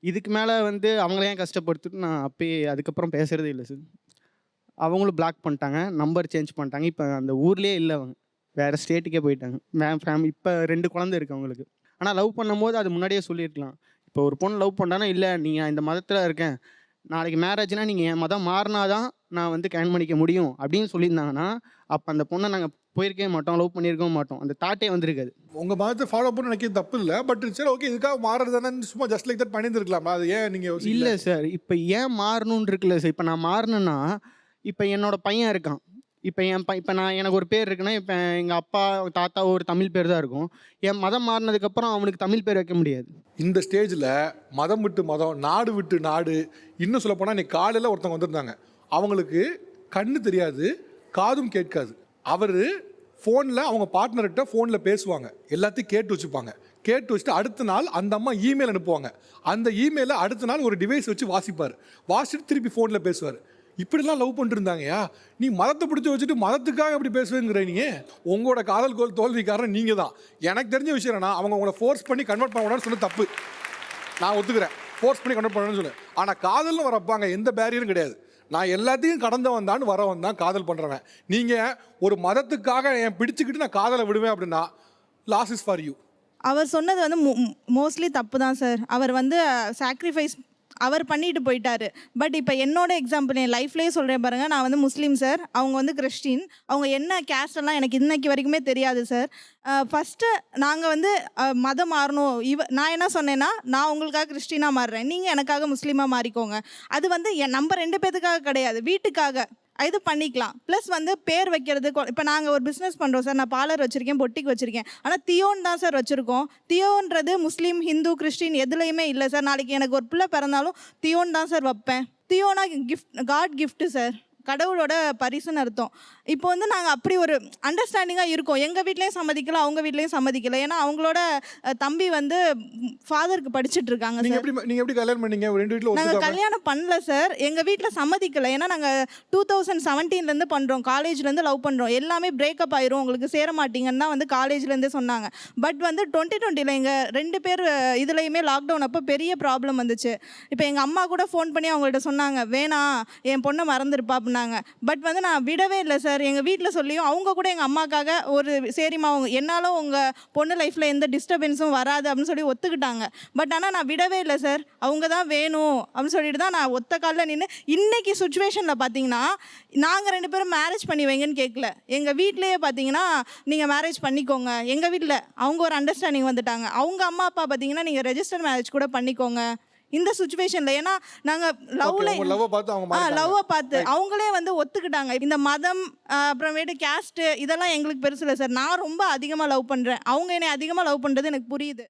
இதுக்கு மேலே வந்து அவங்கள ஏன் கஷ்டப்படுத்திட்டு நான் அப்பயே அதுக்கப்புறம் பேசுகிறதே இல்லை சார் அவங்களும் பிளாக் பண்ணிட்டாங்க நம்பர் சேஞ்ச் பண்ணிட்டாங்க. இப்போ அந்த ஊர்லேயே இல்லை அவங்க. வேறு ஸ்டேட்டுக்கே போயிட்டாங்க. மேம் ஃபேமிலி இப்போ ரெண்டு குழந்தை இருக்குது அவங்களுக்கு. ஆனால் லவ் பண்ணும்போது அது முன்னாடியே சொல்லியிருக்கலாம். இப்போ ஒரு பொண்ணு லவ் பண்ணானா இல்லை நீங்கள் இந்த மதத்தில் இருக்கேன். நாளைக்கு மேரேஜ்னா நீங்கள் என் மதம் மாறினாதான் நான் வந்து கேன் பண்ணிக்க முடியும் அப்படின்னு சொல்லியிருந்தாங்கன்னா அப்போ அந்த பொண்ணை நாங்கள் போயிருக்கவே மாட்டோம் லவ் பண்ணியிருக்கவும் மாட்டோம். அந்த தாட்டே வந்திருக்காது. உங்க மதத்தை ஃபாலோ பண்ண நினைக்கிறது தப்பு இல்லை. பட் சரி ஓகே இதுக்காக மாறுறதுதானே சும்மா ஜஸ்ட் லைக் தட் பண்ணியிருந்துருக்கலாமா அது ஏன் நீங்க யோசிக்கல? இல்லை சார் இப்போ ஏன் மாறணும்னு இருக்குல்ல சார் இப்போ நான் மாறினேன்னா இப்போ என்னோட பையன் இருக்கான். இப்போ என் பை இப்போ நான் எனக்கு ஒரு பேர் இருக்குன்னா இப்போ எங்கள் அப்பா தாத்தா ஒரு தமிழ் பேர் தான் இருக்கும். என் மதம் மாறினதுக்கப்புறம் அவனுக்கு தமிழ் பேர் வைக்க முடியாது. இந்த ஸ்டேஜில் மதம் விட்டு மதம் நாடு விட்டு நாடு இன்னும் சொல்ல போனால் இன்னைக்கு காலையில் ஒருத்தவங்க வந்திருந்தாங்க. அவங்களுக்கு கண்ணு தெரியாது காதும் கேட்காது. அவர் ஃபோனில் அவங்க பார்ட்னர்கிட்ட ஃபோனில் பேசுவாங்க. எல்லாத்தையும் கேட்டு வச்சுப்பாங்க. கேட்டு வச்சுட்டு அடுத்த நாள் அந்த அம்மா இமெயில் அனுப்புவாங்க. அந்த இமெயிலை அடுத்த நாள் ஒரு டிவைஸ் வச்சு வாசிப்பார். வாசிட்டு திருப்பி ஃபோனில் பேசுவார். இப்படிலாம் லவ் பண்ணிருந்தாங்கயா? நீ மதத்தை பிடிச்சி வச்சுட்டு மதத்துக்காக எப்படி பேசுவேங்கிற நீ உங்களோட காதல் கோல் தோல்விக்காரன் நீங்கள் தான் எனக்கு தெரிஞ்ச விஷயம் என்னன்னா அவங்க உங்களை ஃபோர்ஸ் பண்ணி கன்வெர்ட் பண்ண சொல்லி தப்பு. நான் ஒத்துக்கிறேன். ஃபோர்ஸ் பண்ணி கன்வெர்ட் பண்ணணும்னு சொல்லு. ஆனால் காதல்னு வரப்பாங்க எந்த பேரியரும் கிடையாது. நான் எல்லாத்தையும் கடந்து வந்தான்னு வர வந்தான் காதல் பண்ணுறவன் நீங்கள் ஒரு மதத்துக்காக என் பிடிச்சிக்கிட்டு நான் காதலை விடுவேன் அப்படின்னா லாஸ் இஸ் ஃபார் யூ அவர் சொன்னது வந்து மோஸ்ட்லி தப்பு தான் சார் அவர் வந்து சாக்ரிஃபைஸ் அவர் பண்ணிட்டு போயிட்டாரு. பட் இப்போ என்னோட எக்ஸாம்பிள் என் லைஃப்லேயே சொல்கிறேன் பாருங்கள் நான் வந்து முஸ்லீம் சார் அவங்க வந்து கிறிஸ்டின் அவங்க என்ன கேஸ்டெல்லாம் எல்லாம் எனக்கு இன்னைக்கு வரைக்குமே தெரியாது சார் ஃபஸ்ட்டு நாங்கள் வந்து மதம் மாறணும். இவ நான் என்ன சொன்னேன்னா நான் உங்களுக்காக கிறிஸ்டினாக மாறுறேன். நீங்கள் எனக்காக முஸ்லீமாக மாறிக்கோங்க. அது வந்து என் நம்ம ரெண்டு பேத்துக்காக கிடையாது. வீட்டுக்காக. இது பண்ணிக்கலாம். ப்ளஸ் வந்து பேர் வைக்கிறது இப்போ நாங்கள் ஒரு பிஸ்னஸ் பண்ணுறோம் சார். நான் பார்லர் வச்சுருக்கேன் பொட்டிக் வச்சுருக்கேன். ஆனால் தியோன் தான் சார் வச்சுருக்கோம். தியோன்றது முஸ்லீம் ஹிந்து கிறிஸ்டின் எதுலேயுமே இல்லை சார். நாளைக்கு எனக்கு ஒரு பிள்ளை பிறந்தாலும் தியோன் தான் சார் வைப்பேன். தியோனா கிஃப்ட் காட் கிஃப்ட்டு சார். கடவுளோட பரிசுன்னு அர்த்தம். இப்போ வந்து நாங்கள் அப்படி ஒரு அண்டர்ஸ்டாண்டிங்காக இருக்கோம். எங்கள் வீட்லேயும் சம்மதிக்கல அவங்க வீட்லேயும் சம்மதிக்கல. ஏன்னா அவங்களோட தம்பி வந்து ஃபாதருக்கு படிச்சுட்டு இருக்காங்க நீங்கள் சார் எப்படி நீங்கள் எப்படி கல்யாணம் பண்ணீங்க? ரெண்டு வீட்டில் நாங்கள் கல்யாணம் பண்ணல சார் எங்கள் வீட்டில் சம்மதிக்கல. ஏன்னா நாங்கள் டூ தௌசண்ட் செவன்டீன்லேருந்து பண்ணுறோம் காலேஜ்லேருந்து லவ் பண்ணுறோம் எல்லாமே பிரேக்கப் ஆயிரும். உங்களுக்கு சேர மாட்டீங்கன்னு தான் வந்து காலேஜ்லேருந்தே சொன்னாங்க. பட் வந்து டுவெண்ட்டி டுவெண்ட்டியில் எங்கள் ரெண்டு பேர் இதுலேயுமே லாக்டவுன் அப்போ பெரிய ப்ராப்ளம் வந்துச்சு. இப்போ எங்கள் அம்மா கூட ஃபோன் பண்ணி அவங்கள்ட்ட சொன்னாங்க வேணாம் என் பொண்ணை மறந்துருப்பா. சொன்னாங்க. பட் வந்து நான் விடவே இல்லை சார் எங்கள் வீட்டில் சொல்லியும் அவங்க கூட எங்கள் அம்மாக்காக ஒரு சரிம்மா அவங்க என்னாலும் உங்கள் பொண்ணு லைஃப்பில் எந்த டிஸ்டர்பன்ஸும் வராது அப்படின்னு சொல்லி ஒத்துக்கிட்டாங்க. பட் ஆனால் நான் விடவே இல்லை சார் அவங்க தான் வேணும் அப்படின்னு சொல்லிட்டு தான் நான் ஒத்த காலில் நின்று இன்றைக்கி சுச்சுவேஷனில் பார்த்தீங்கன்னா நாங்கள் ரெண்டு பேரும் மேரேஜ் பண்ணி வைங்கன்னு கேட்கல எங்கள் வீட்லேயே பார்த்தீங்கன்னா நீங்கள் மேரேஜ் பண்ணிக்கோங்க. எங்கள் வீட்டில் அவங்க ஒரு அண்டர்ஸ்டாண்டிங் வந்துட்டாங்க. அவங்க அம்மா அப்பா பார்த்தீங்கன்னா நீங்கள் ரெஜிஸ்டர் மேரேஜ் கூட பண்ணிக்கோங்க. இந்த சுச்சுவேஷனில் ஏன்னா நாங்கள் லவ்ல லவ்வை பார்த்து அவங்க. லவ்வை பார்த்து அவங்களே வந்து ஒத்துக்கிட்டாங்க. இந்த மதம் அப்புறமேட்டு கேஸ்ட்டு இதெல்லாம் எங்களுக்கு பெருசு இல்லை சார். நான் ரொம்ப அதிகமாக லவ் பண்ணுறேன் அவங்க என்னை அதிகமாக லவ் பண்ணுறது எனக்கு புரியுது.